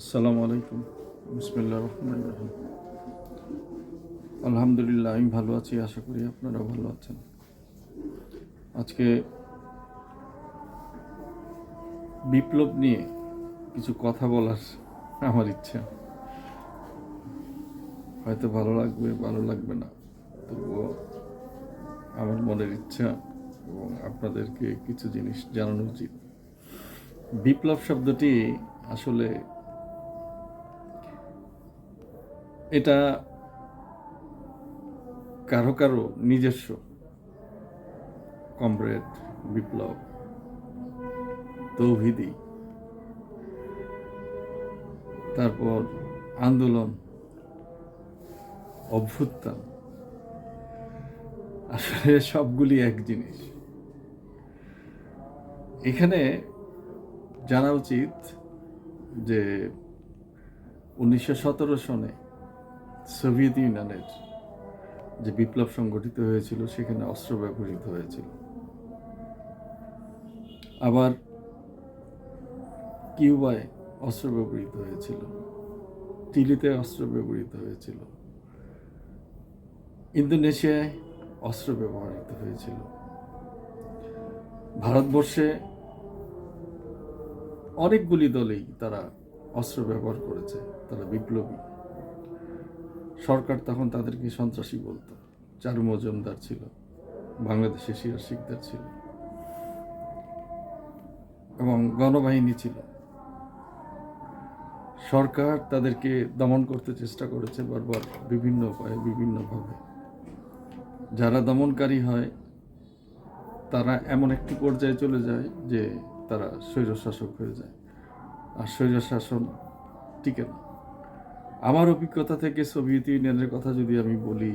আসসালামু আলাইকুম। বিসমিল্লা রহমান রহিম। আলহামদুলিল্লাহ, আমি ভালো আছি, আশা করি আপনারা ভালো আছেন। আজকে বিপ্লব নিয়ে কিছু কথা বলার আমার ইচ্ছা। হয়তো ভালো লাগবে ভালো লাগবে না। তবুও আমার মনের ইচ্ছা এবং আপনাদেরকে কিছু জিনিস জানানো উচিত। বিপ্লব শব্দটি আসলে এটা কারও কারও নিজস্ব। কমরেড, বিপ্লব, তৌহিদি। তারপর আন্দোলন, অভ্যুত্থান। আসলে সবগুলি এক জিনিস। এখানে জানা উচিত যে উনিশশো সতেরো সনে সোভিয়েত ইউনিয়নের যে বিপ্লব সংগঠিত হয়েছিল, সেখানে অস্ত্র ব্যবহৃত হয়েছিল। আবার কিউবায় অস্ত্র ব্যবহৃত হয়েছিল। চিলিতে অস্ত্র ব্যবহৃত হয়েছিল। ইন্দোনেশিয়ায় অস্ত্র ব্যবহৃত হয়েছিল। ভারতবর্ষে অনেকগুলি দলেই তারা অস্ত্র ব্যবহার করেছে, তারা বিপ্লবী। সরকার তখন তাদেরকে সন্ত্রাসী বলতো। চারু মজুমদার ছিল, বাংলাদেশে সিরাজ শিকদার ছিল। এবং গণবাহিনী ছিল। সরকার তাদেরকে দমন করতে চেষ্টা করেছে বারবার বিভিন্ন উপায়ে, বিভিন্নভাবে। যারা দমনকারী হয়, তারা এমন একটি পর্যায়ে চলে যায় যে তারা স্বৈরশাসক হয়ে যায়। আর স্বৈরশাসন টিকে না। আমার অভিজ্ঞতা থেকে সোভিয়েত ইউনিয়নের কথা যদি আমি বলি,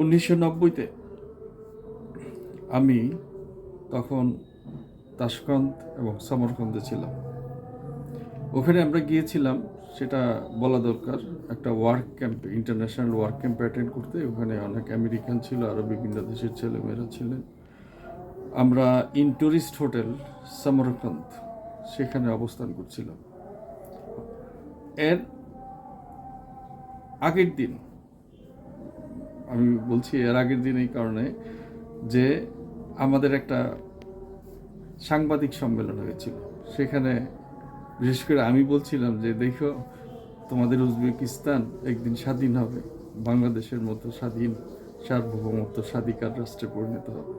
উনিশশো নব্বইতে আমি তখন তাসকন্দ এবং সমরকন্দে ছিলাম। ওখানে আমরা গিয়েছিলাম, সেটা বলা দরকার, একটা work camp international work camp attend করতে। ওখানে অনেক আমেরিকান ছিল, আরও বিভিন্ন দেশের ছেলেমেয়েরা ছিলেন। আমরা ইন টুরিস্ট হোটেল সমরকন্দ, সেখানে অবস্থান করছিলাম। এর আগের দিন, আমি বলছি এর আগের দিন এই কারণে যে আমাদের একটা সাংবাদিক সম্মেলন হয়েছিল। সেখানে বিশেষ করে আমি বলছিলাম যে, দেখো, তোমাদের উজবেকিস্তান একদিন স্বাধীন হবে। বাংলাদেশের মতো স্বাধীন সার্বভৌমত্ব স্বাধিকার রাষ্ট্রে পরিণত হবে।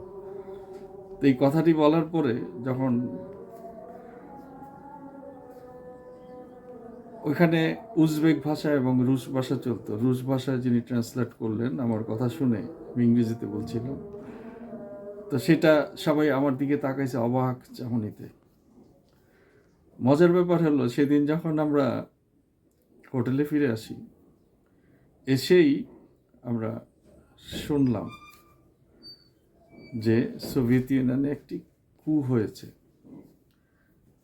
তো এই কথাটি বলার পরে যখন ওইখানে উজবেক ভাষা এবং রুশ ভাষা চলতো। রুশ ভাষায় যিনি ট্রান্সলেট করলেন, আমার কথা শুনে আমি ইংরেজিতে বলছিলাম। তো সেটা সবাই আমার দিকে তাকাইছে অবাক চাহনিতে। মজার ব্যাপার হলো, সেদিন যখন আমরা হোটেলে ফিরে আসি, এসেই আমরা শুনলাম যে সোভিয়েত ইউনিয়নে একটি কু হয়েছে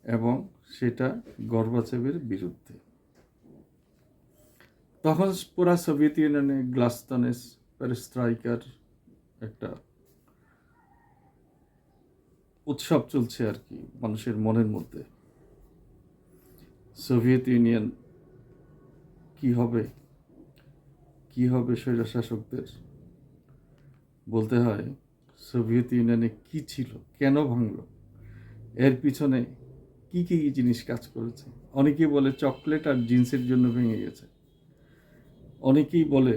এবং সেটা গর্বাচেবের বিরুদ্ধে। তখন পুরা সোভিয়েত ইউনিয়নে গ্লাস্তানেস স্ট্রাইকার একটা উৎসব চলছে আর কি, মানুষের মনের মধ্যে। সোভিয়েত ইউনিয়ন কি হবে? কি হবে স্বৈরশাসকদের? বলতে হয়, সোভিয়েত ইউনিয়নে কি ছিল? কেন ভাঙল? এর পিছনে কি কি জিনিস কাজ করেছে? অনেকেই বলে চকলেট আর জিন্সের জন্য ভেঙে গেছে। অনেকেই বলে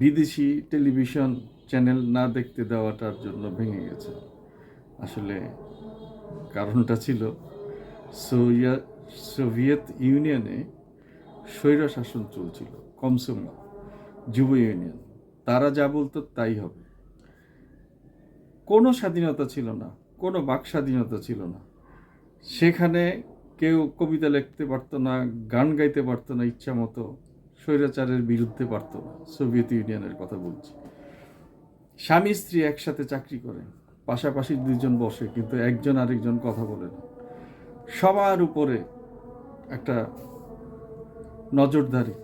বিদেশি টেলিভিশন চ্যানেল না দেখতে দেওয়াটার জন্য ভেঙে গেছে। আসলে কারণটা ছিল সোভিয়েত সোভিয়েত ইউনিয়নে স্বৈর শাসন চলছিল কমসমা যুব ইউনিয়ন। তারা যা বলতো তাই হবে। কোনো স্বাধীনতা ছিল না, কোনো বাক স্বাধীনতা ছিল না। সেখানে কেউ কবিতা লিখতে পারতো না, গান গাইতে পারতো না ইচ্ছা মতো স্বৈরাচারের বিরুদ্ধে পারতো না। সোভিয়েত ইউনিয়নের কথা বলছি। স্বামী স্ত্রী একসাথে চাকরি করে, পাশাপাশি দুইজন বসে, কিন্তু একজন আরেকজন কথা বলে না। সবার উপরে একটা নজরদারি।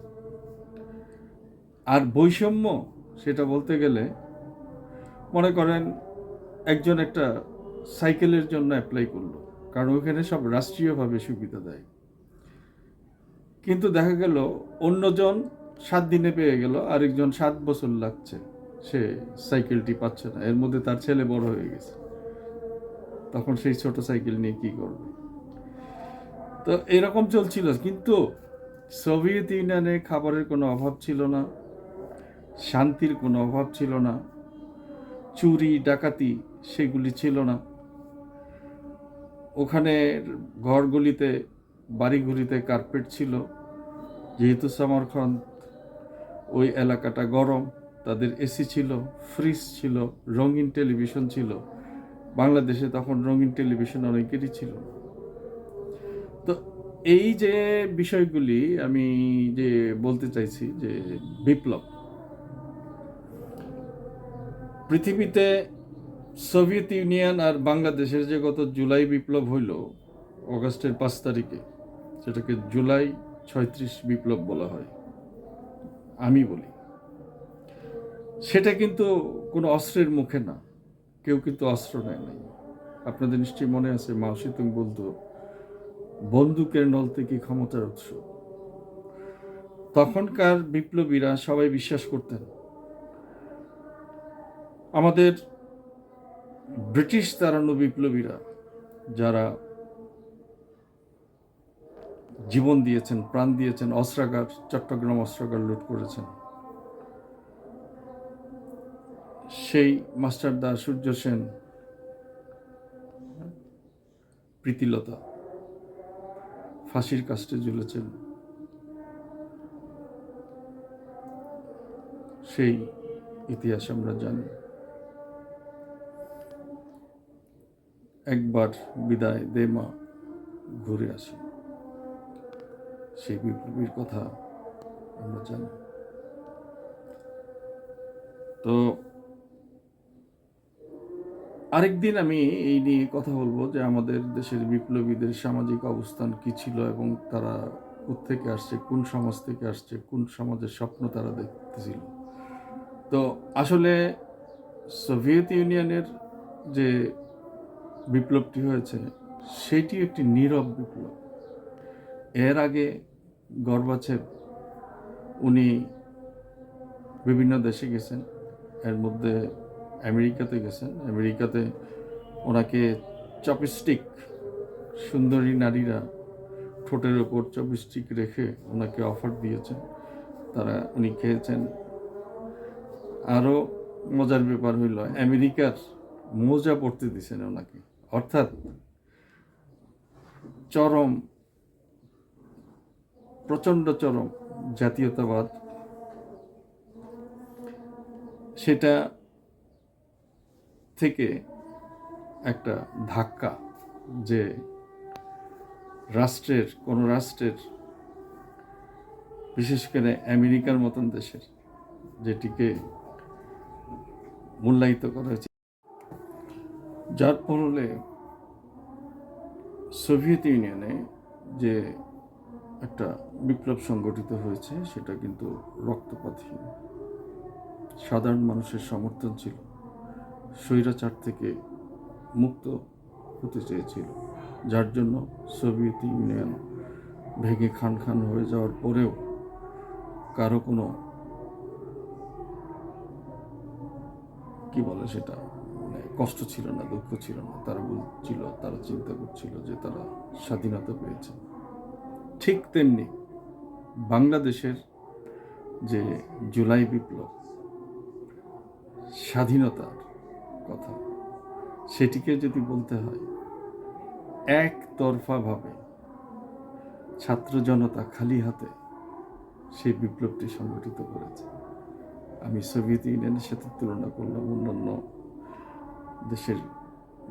আর বৈষম্য, সেটা বলতে গেলে মনে করেন একজন একটা সাইকেলের জন্য অ্যাপ্লাই করল, কারণ ওখানে সব রাষ্ট্রীয়ভাবে সুবিধা দেয়। কিন্তু দেখা গেল অন্যজন সাত দিনে পেয়ে গেল, আরেকজন সাত বছর লাগছে। সে সাইকেলটি পাচ্ছে না, এর মধ্যে তার ছেলে বড় হয়ে গেছে। তখন সেই ছোট সাইকেল নিয়ে কি করবে? তো এরকম চলছিল, কিন্তু সোভিয়েত ইউনিয়নে খাবারের কোনো অভাব ছিল না, শান্তির কোনো অভাব ছিল না, চুরি, ডাকাতি সেগুলি ছিল না। ওখানে ঘরগুলিতে বাড়িগুলিতে কার্পেট ছিল। যেহেতু সামারখন্দ, ওই এলাকাটা গরম, তাদের এসি ছিল, ফ্রিজ ছিল, রঙিন টেলিভিশন ছিল। বাংলাদেশে তখন রঙিন টেলিভিশন অনেকেরই ছিল। তো এই যে বিষয়গুলি আমি যে বলতে চাইছি যে বিপ্লব, পৃথিবীতে সোভিয়েত ইউনিয়ন আর বাংলাদেশের যে গত জুলাই বিপ্লব হইল, অগাস্টের পাঁচ তারিখে, সেটাকে জুলাই ছয়ত্রিশ বিপ্লব বলা হয়। আমি বলি। সেটা কিন্তু কোনো অস্ত্রের মুখে না। কেউ কিন্তু অস্ত্র নেয় নাই। আপনাদের নিশ্চয়ই মনে আছে, মাও সিতুং বলতো, বন্দুকের নল থেকে ক্ষমতার উৎস। তখনকার বিপ্লবীরা সবাই বিশ্বাস করতেন। আমাদের ব্রিটিশ তাড়ানো বিপ্লবীরা, যারা জীবন দিয়েছেন, প্রাণ দিয়েছেন, অস্ত্রাগার, চট্টগ্রাম অস্ত্রাগার লুট করেছেন। সেই মাস্টারদা সূর্য সেন, প্রীতিলতা, ফাঁসির কাস্টে ঝুলেছেন। সেই ইতিহাস আমরা জানি। একবার বিদায় দে মা, ঘুরে আসি সেই বিপ্লবীর কথা আমরা জানি। তো আরেকদিন আমি এই নিয়ে কথা বলব যে আমাদের দেশের বিপ্লবীদের সামাজিক অবস্থান কি ছিল এবং তারা থেকে আসছে, কোন সমাজ থেকে আসছে, কোন সমাজের স্বপ্ন তারা দেখতেছিল। তো আসলে সোভিয়েত ইউনিয়নের যে বিপ্লবটি হয়েছে, সেটি একটি নীরব বিপ্লব। এর আগে গর্বাচেভ উনি বিভিন্ন দেশে গেছেন। এর মধ্যে আমেরিকাতে গেছেন। আমেরিকাতে ওনাকে চপস্টিক সুন্দরী নারীরা ঠোঁটের ওপর চপস্টিক রেখে ওনাকে অফার দিয়েছেন। তারা উনি খেয়েছেন। আরও মজার ব্যাপার হইল, আমেরিকার মোজা পড়তে দিয়েছেন ওনাকে। অর্থাৎ চরম প্রচণ্ড চরম জাতীয়তাবাদ। সেটা থেকে একটা ধাক্কা যে রাষ্ট্রের, কোনো রাষ্ট্রের, বিশেষ করে আমেরিকার মতন দেশের, যেটিকে মূল্যায়িত করা হয়েছে। যার ফলে সোভিয়েত ইউনিয়নে যে একটা বিপ্লব সংগঠিত হয়েছে, সেটা কিন্তু রক্তপাতহীন। সাধারণ মানুষের সমর্থন ছিল, স্বৈরাচার থেকে মুক্ত হতে চেয়েছিল। যার জন্য সোভিয়েত ইউনিয়ন ভেঙে খান খান হয়ে যাওয়ার পরেও কারও কোনো কি বলে সেটা মানে কষ্ট ছিল না, দুঃখ ছিল না। তারা বলছিল তারা চিন্তা করছিল যে তারা স্বাধীনতা পেয়েছে। ঠিক তেমনি বাংলাদেশের যে জুলাই বিপ্লব, স্বাধীনতার কথা, সেটিকে যদি বলতে হয়, একতরফাভাবে ছাত্র জনতা খালি হাতে সেই বিপ্লবটি সংগঠিত করেছে। আমি সোভিয়েত ইউনিয়নের সাথে তুলনা করলাম, অন্যান্য দেশের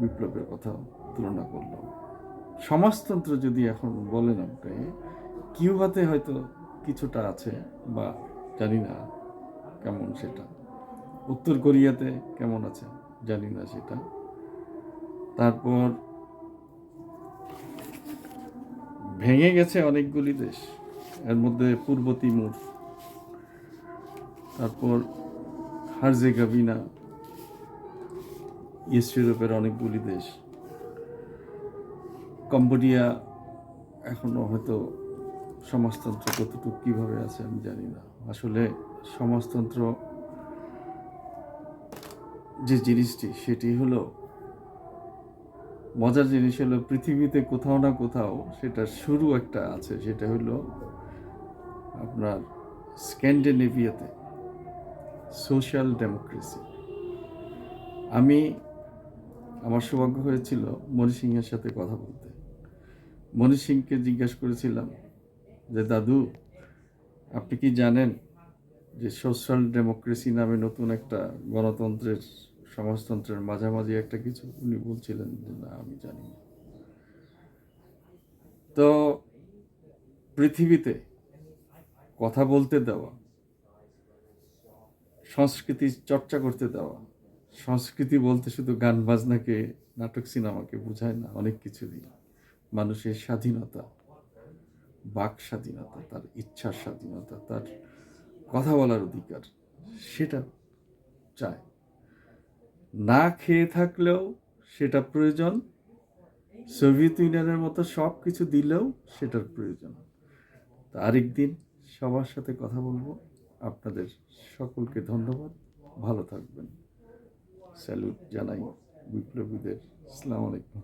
বিপ্লবের কথা তুলনা করলাম। সমাজতন্ত্র যদি এখন বলেন আপনি, কিউবাতে হয়তো কিছুটা আছে বা জানি না কেমন সেটা। উত্তর কোরিয়াতে কেমন আছে জানি না সেটা। তারপর ভেঙে গেছে অনেকগুলি দেশ, এর মধ্যে পূর্ব তিমুর। তারপর হারজেগাভিনা, ইস্ট ইউরোপের অনেকগুলি দেশ। কম্বোডিয়া এখনও হয়তো সমাজতন্ত্র কতটুকু কীভাবে আছে আমি জানি না। আসলে সমাজতন্ত্র যে জিনিসটি, সেটি হলো মজার জিনিস হলো পৃথিবীতে কোথাও না কোথাও সেটা শুরু একটা আছে, সেটা হলো আপনার স্ক্যান্ডিনেভিয়াতে সোশ্যাল ডেমোক্রেসি। আমি, আমার সৌভাগ্য হয়েছিল মনি সিংয়ের সাথে কথা বলতে। মনি সিংকে জিজ্ঞাসা করেছিলাম যে, দাদু, আপনি কি জানেন যে সোশ্যাল ডেমোক্রেসি নামে নতুন একটা গণতন্ত্রের, সমাজতন্ত্রের মাঝামাঝি একটা কিছু? উনি বলছিলেন যে, না, আমি জানি না। তো পৃথিবীতে কথা বলতে দেওয়া, সংস্কৃতি চর্চা করতে দেওয়া, সংস্কৃতি বলতে শুধু গান, বাজনাকে, নাটক, সিনেমাকে বোঝায় না, অনেক কিছুই মানুষের স্বাধীনতা, বাক স্বাধীনতা, তার ইচ্ছার স্বাধীনতা, তার কথা বলার অধিকার, সেটা চায়। না খেয়ে থাকলেও সেটা প্রয়োজন, সোভিয়েত ইউনিয়নের মতো সব কিছু দিলেও সেটার প্রয়োজন। তা আরেকদিন সবার সাথে কথা বলব। আপনাদের সকলকে ধন্যবাদ। ভালো থাকবেন। স্যালুট জানাই বিপ্লবীদের। আসসালামু আলাইকুম।